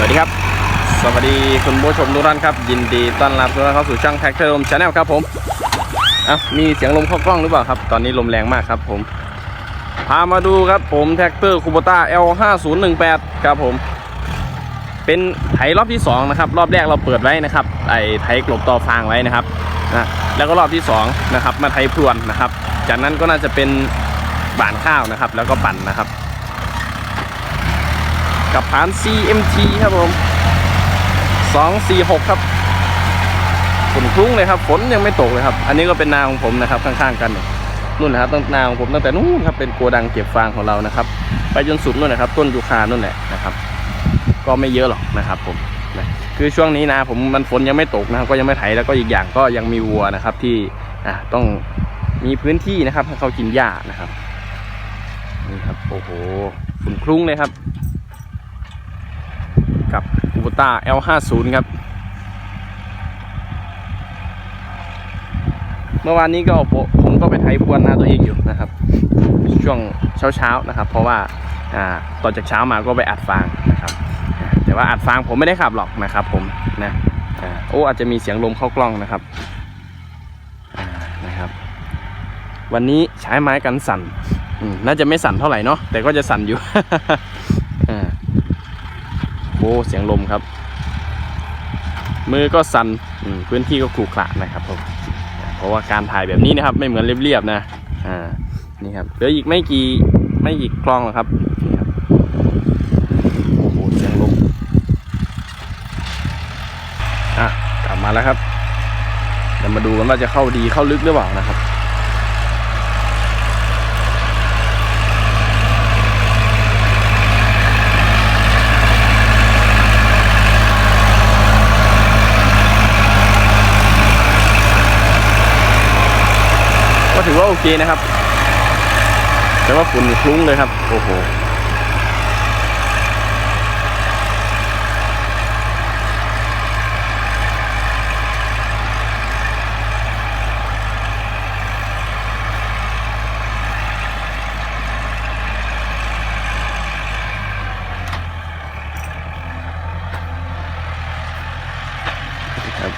วัสดีครับ สวัสดีคุณผู้ชมทุกท่านครับ ยินดีต้อนรับทุกท่านเข้าสู่ช่องแท็กเตอร์ลมชาแนลครับผมเอ้ามีเสียงลมเข้ากล้องหรือเปล่าครับ ตอนนี้ลมแรงมากครับผม พามาดูครับผมแท็กเตอร์คูโบต้า L5018 ครับผม เป็นไถรอบที่ 2 นะครับ รอบแรกเราเปิดไว้นะครับ ไอไถกลบต่อฟางไว้นะครับนะแล้วก็รอบที่2นะครับมาไถพรวนนะครับ จากนั้นก็น่าจะเป็นบานข้าวนะครับ แล้วก็ปั่นนะครับ กับผาน CMT ครับผม 246 ครับฝนคลุ้งเลยครับฝนยังไม่ตกเลยครับ อันนี้ก็เป็นนาของผมนะครับข้างๆกันเนี่ยนู่นนะครับตั้งนาของผมตั้งแต่นู้นครับเป็นโกดังเก็บฟางของเรานะครับ ไปจนสุดนู่นนะครับ ต้นยูคานู่นแหละนะครับ ก็ไม่เยอะหรอกนะครับ ผมนะคือช่วงนี้นาผมมันฝนยังไม่ตกนะครับ ก็ยังไม่ไถแล้วก็อีกอย่างก็ยังมีวัวนะครับ ที่อะต้องมีพื้นที่นะครับให้เขากินหญ้านะครับนี่ครับโอ้โหฝุ่นคลุ้งเลยครับ กับคูบต้า L50 ครับ เมื่อวานนี้ก็ผมก็ไปไถพรวนนาตัวเองอยู่นะครับ ช่วงเช้าๆนะครับ เพราะว่าต่อจากเช้ามาก็ไปอัดฟางนะครับ แต่ว่าอัดฟางผมไม่ได้ขับหรอกนะครับ ผมนะโอ้อาจจะมีเสียงลมเข้ากล้องนะครับนะครับ วันนี้ใช้ไม้กันสั่นน่าจะไม่สั่นเท่าไหร่เนาะแต่ก็จะสั่นอยู่ โอ้เสียงลมครับ มือก็สัน่นพื้นที่ก็ขรุขระนะครับผมเพราะว่าการถ่ายแบบนี้นะครับ ไม่เหมือนเรียบๆนะอ่านี่ครับเหลืออีกไม่กี่ไม่กี่กล้องหรอกครับนี่ครับโอ้โหเสียงลมอะกลับมาแล้วครับเดี๋ยวมาดูกันว่าจะเข้าดีเข้าลึกหรือเปล่านะครับ ก็ถือว่าโอเคนะครับ แต่ว่าฝุ่นคลุ้งเลยครับ โอ้โห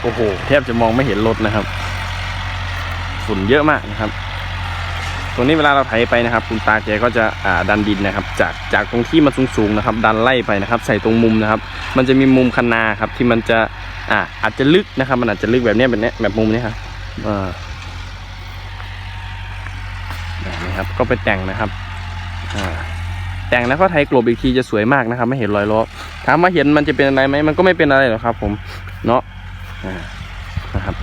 โอ้โห แทบจะมองไม่เห็นรถนะครับ ฝุ่นเยอะมากนะครับ ตรงนี้เวลาเราไถไปนะครับ คุณตาแกก็จะอ่าดันดินนะครับ จากจากตรงที่มันสูงๆนะครับ ดันไล่ไปนะครับ ใส่ตรงมุมนะครับ มันจะมีมุมคันนาครับ ที่มันจะอ่าอาจจะลึกนะครับ มันอาจจะลึกแบบนี้แบบนี้แบบมุมนี้ครับอ่าแบบนี้ครับก็ไปแต่งนะครับอ่าแต่งแล้วก็ไถกลบอีกทีจะสวยมากนะครับ ไม่เห็นรอยล้อถามว่าเห็นมันจะเป็นอะไรไหมมันก็ไม่เป็นอะไรหรอกครับ ผมเนาะนะครับ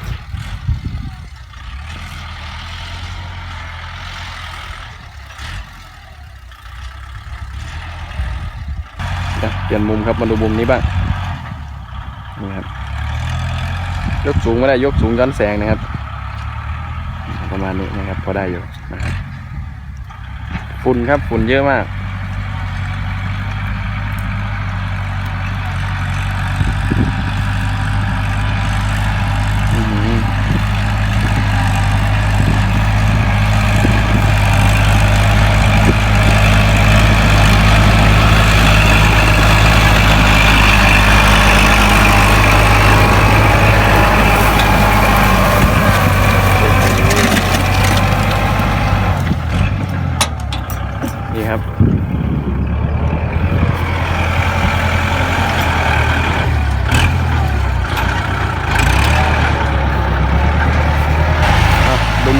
เดี๋ยวเปลี่ยนมุมครับมาดูมุมนี้บ้างนี่ครับยกสูงไม่ได้ยกสูงย้อนแสงนะครับ ประมาณนี้นะครับพอได้อยู่นะครับฝุ่นครับฝุ่นเยอะมาก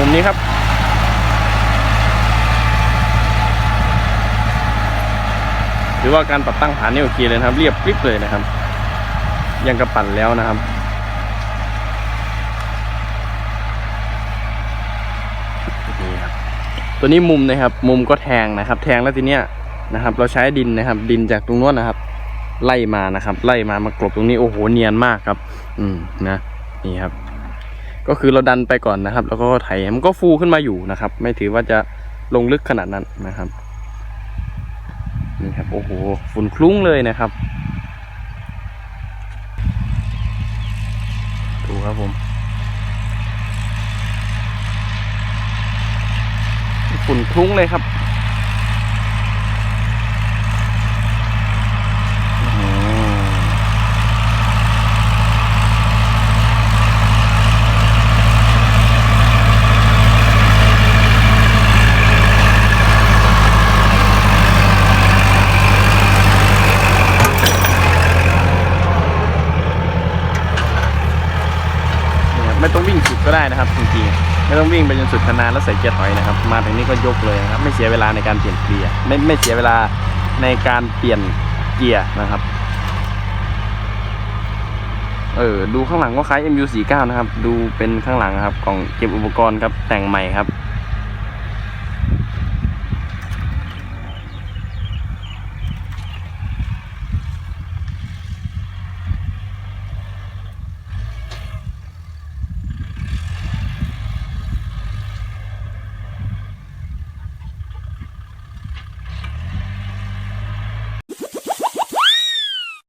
มนี้ครับ หรือว่าการปรับตั้งฐานนี่โอเคเลยนะครับ เรียบกริบเลยนะครับ ยังกระปั่นแล้วนะครับนี่ครับ ตัวนี้มุมนะครับ มุมก็แทงนะครับ แทงแล้วทีเนี้ยนะครับ เราใช้ดินนะครับ ดินจากตรงนู้นนะครับ ไล่มานะครับ ไล่มามากลบตรงนี้โอ้โหเนียนมากครับ อืมนะนี่ครับ ก็คือเราดันไปก่อนนะครับ แล้วก็ไถมันก็ฟูขึ้นมาอยู่นะครับ ไม่ถือว่าจะลงลึกขนาดนั้นนะครับนี่ครับโอ้โหฝุ่นคลุ้งเลยนะครับดูครับผมฝุ่นคลุ้งเลยครับ ไม่ต้องวิ่งสุดก็ได้นะครับจริงๆไม่ต้องวิ่งไปจนสุดคันนแล้วใส่เกียร์ถอยนะครับ มาถึงนี้ก็ยกเลยนะครับ ไม่เสียเวลาในการเปลี่ยนเกียร์ไม่ไม่เสียเวลาในการเปลี่ยนเกียร์นะครับเออดูข้างหลังก็คล้าย MU49 นะครับ ดูเป็นข้างหลังครับ กล่องเก็บอุปกรณ์ครับแต่งใหม่ครับ